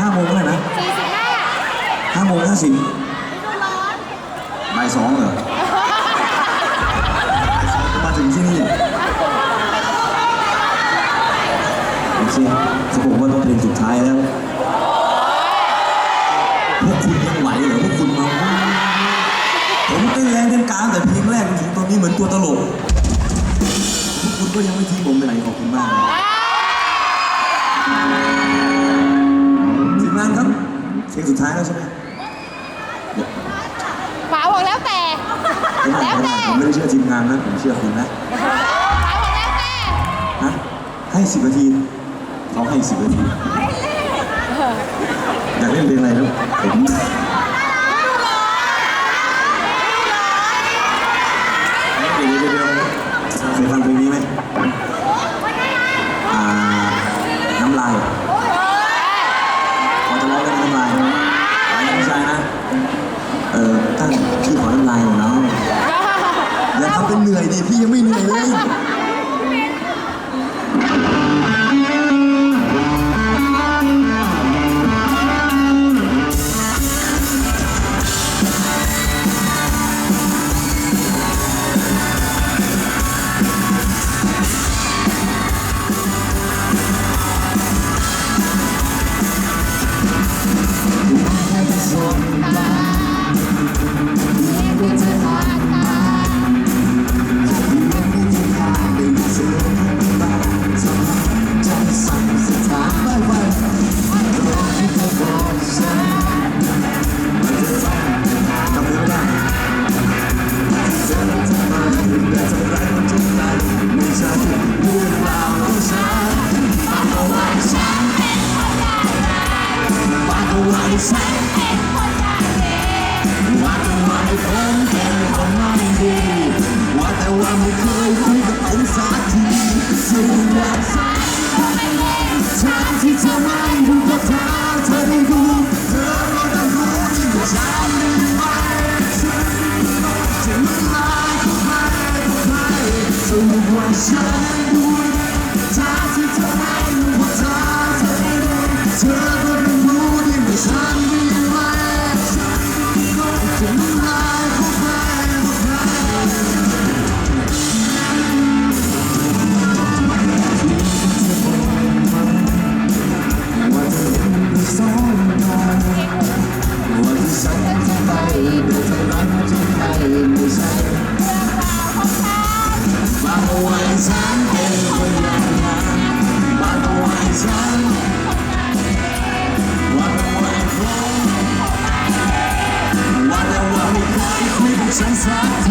ห้าโมงเท่าไหร่นะสี่สิบห้าห้าโมงห้าสิบฤดูร้อนบ่ายสองเหรอมาถึงที่นี่โอเคเขาบอกว่าต้องเพลงสุดท้ายแล้วพวกคุณยังไหวเหรอพวกคุณมาผมเต้นแรงเต้นกลางแต่เพลงแรกจนถึงตอนนี้เหมือนตัวตลกพวกคุณก็ยังไม่ทิ้งผมไปไหนขอบคุณมาก ลงสุดท้ายแล้วใช่ไหมป๋าบอกแล้วแต่ไม่ได้ไม่ได้ผมไม่ได้เชื่อทีมงานนะผมเชื่อคุณนะป๋าบอกแล้วแต่ฮะให้สิบนาทีเขาให้สิบนาทีอยากเล่นเพลงอะไรครับผม นื่อยดิพี่ยังไม่เหนื่อยเลย ว่าแต่ว่าไม่เคยคุยกับองศาที่สุดว่า ข